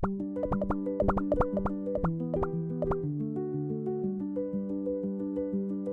Thank you.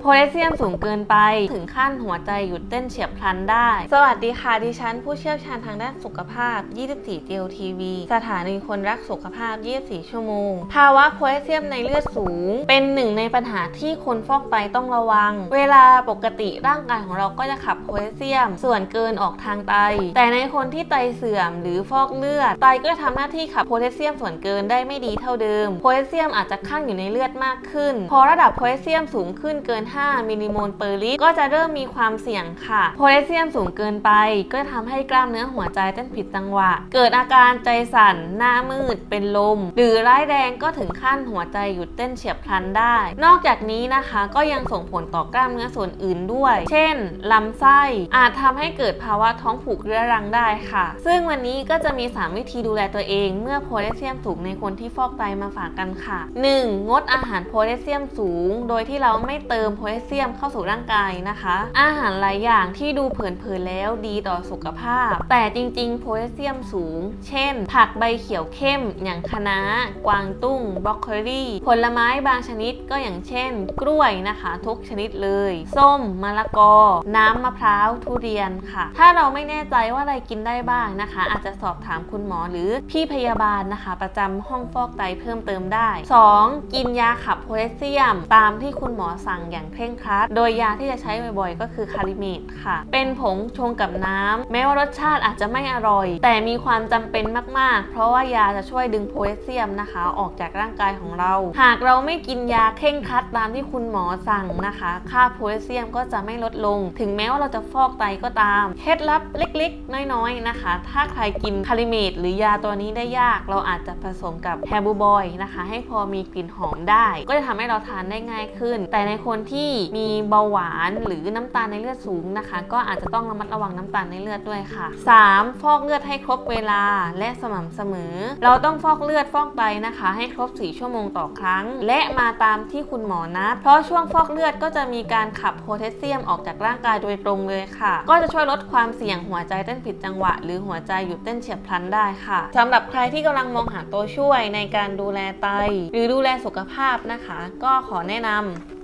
โพแทสเซียมสูงเกินไป ถึงขั้นหัวใจหยุดเต้นเฉียบพลันได้ สวัสดีค่ะ ดิฉันผู้เชี่ยวชาญทางด้านสุขภาพ 24เจลทีวีสถานีคนรักสุขภาพ 24 ชั่วโมง ภาวะโพแทสเซียมในเลือดสูง เป็นหนึ่งในปัญหาที่คนฟอกไตต้องระวัง เวลาปกติร่างกายของเราก็จะขับโพแทสเซียม ส่วนเกินออกทางไต แต่ในคนที่ไตเสื่อมหรือฟอกเลือด ไตก็จะทำหน้าที่ขับโพแทสเซียมส่วนเกินได้ไม่ดีเท่าเดิม โพแทสเซียมอาจจะคั่งอยู่ในเลือดมากขึ้น พอระดับโพแทสเซียมสูงขึ้นเกิน5 มิลลิโมลเปอร์ลิตรก็จะเริ่มมีความเสี่ยงค่ะ โพแทสเซียมสูงเกินไป ก็ทำให้กล้ามเนื้อหัวใจเต้นผิดจังหวะ เกิดอาการใจสั่น หน้ามืด เป็นลม หรือร้ายแรงก็ถึงขั้นหัวใจหยุดเต้นเฉียบพลันได้ นอกจากนี้นะคะก็ยังส่งผลต่อกล้ามเนื้อส่วนอื่นด้วย เช่นลำไส้ อาจทำให้เกิดภาวะท้องผูกเรื้อรังได้ค่ะ ซึ่งวันนี้ก็จะมี 3 วิธีดูแลตัวเอง เมื่อโพแทสเซียมสูงในคนที่ฟอกไตมาฝากกันค่ะ 1. งดอาหารโพแทสเซียมสูง โดยที่เราไม่เติมโพโพแทสเซียมเข้าสู่ร่างกายนะคะ อาหารหลายอย่างที่ดูเผินๆแล้วดีต่อสุขภาพ แต่จริงๆ โพแทสเซียมสูง เช่น ผักใบเขียวเข้ม อย่างคะน้ากวางตุ้งบรอกโคลีผลไม้บางชนิดก็อย่างเช่น กล้วยนะคะ ทุกชนิดเลย ส้มมะละกอ น้ำมะพร้าวทุเรียนค่ะ ถ้าเราไม่แน่ใจว่าอะไรกินได้บ้างนะคะ อาจจะสอบถามคุณหมอหรือพี่พยาบาลนะคะ ประจำห้องฟอกไตเพิ่มเติมได้ 2. กินยาขับโพแทสเซียม ตามที่คุณหมอสั่งอย่างเคร่งครัด โดยยาที่จะใช้บ่อยๆ ก็คือคาลิเมตค่ะ เป็นผงชงกับน้ำแม้ว่ารสชาติอาจจะไม่อร่อย แต่มีความจำเป็นมากๆ เพราะว่ายาจะช่วยดึงโพแทสเซียมนะคะ ออกจากร่างกายของเรา หากเราไม่กินยาเคร่งครัดตามที่คุณหมอสั่งนะคะ ค่าโพแทสเซียมก็จะไม่ลดลง ถึงแม้ว่าเราจะฟอกไตก็ตามเคล็ดลับเล็กๆ น้อยๆนะคะ ถ้าใครกินคาลิเมตหรือยาตัวนี้ได้ยาก เราอาจจะผสมกับแฮบูบอยนะคะ ให้พอมีกลิ่นหอมได้ ก็จะทำให้เราทานได้ง่ายขึ้น แต่ในคนที่มีเบาหวานหรือน้ำตาลในเลือดสูงนะคะ ก็อาจจะต้องระมัดระวังน้ำตาลในเลือดด้วยค่ะ 3. ฟอกเลือดให้ครบเวลาและสม่ำเสมอ เราต้องฟอกเลือดฟอกไตนะคะ ให้ครบ 4 ชั่วโมงต่อครั้ง และมาตามที่คุณหมอนัดเพราะช่วงฟอกเลือดก็จะมีการขับโพแทสเซียมออกจากร่างกายโดยตรงเลยค่ะ ก็จะช่วยลดความเสี่ยงหัวใจเต้นผิดจังหวะ หรือหัวใจหยุดเต้นเฉียบพลันได้ค่ะสำหรับใครที่กำลังมองหาตัวช่วยในการดูแลไต หรือดูแลสุขภาพนะคะ ก็ขอแนะนำ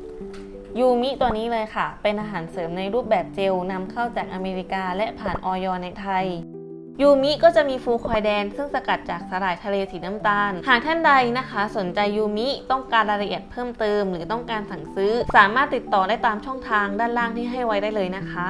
ยูมิตัวนี้เลยค่ะ เป็นอาหารเสริมในรูปแบบเจลนำเข้าจากอเมริกาและผ่านออยในไทยยูมิก็จะมีฟูคอยแดน ซึ่งสกัดจากสาหร่ายทะเลสีน้ำตาล หากท่านใดนะคะ สนใจยูมิต้องการรายละเอียดเพิ่มเติม หรือต้องการสั่งซื้อ สามารถติดต่อได้ตามช่องทางด้านล่างที่ให้ไว้ได้เลยนะคะ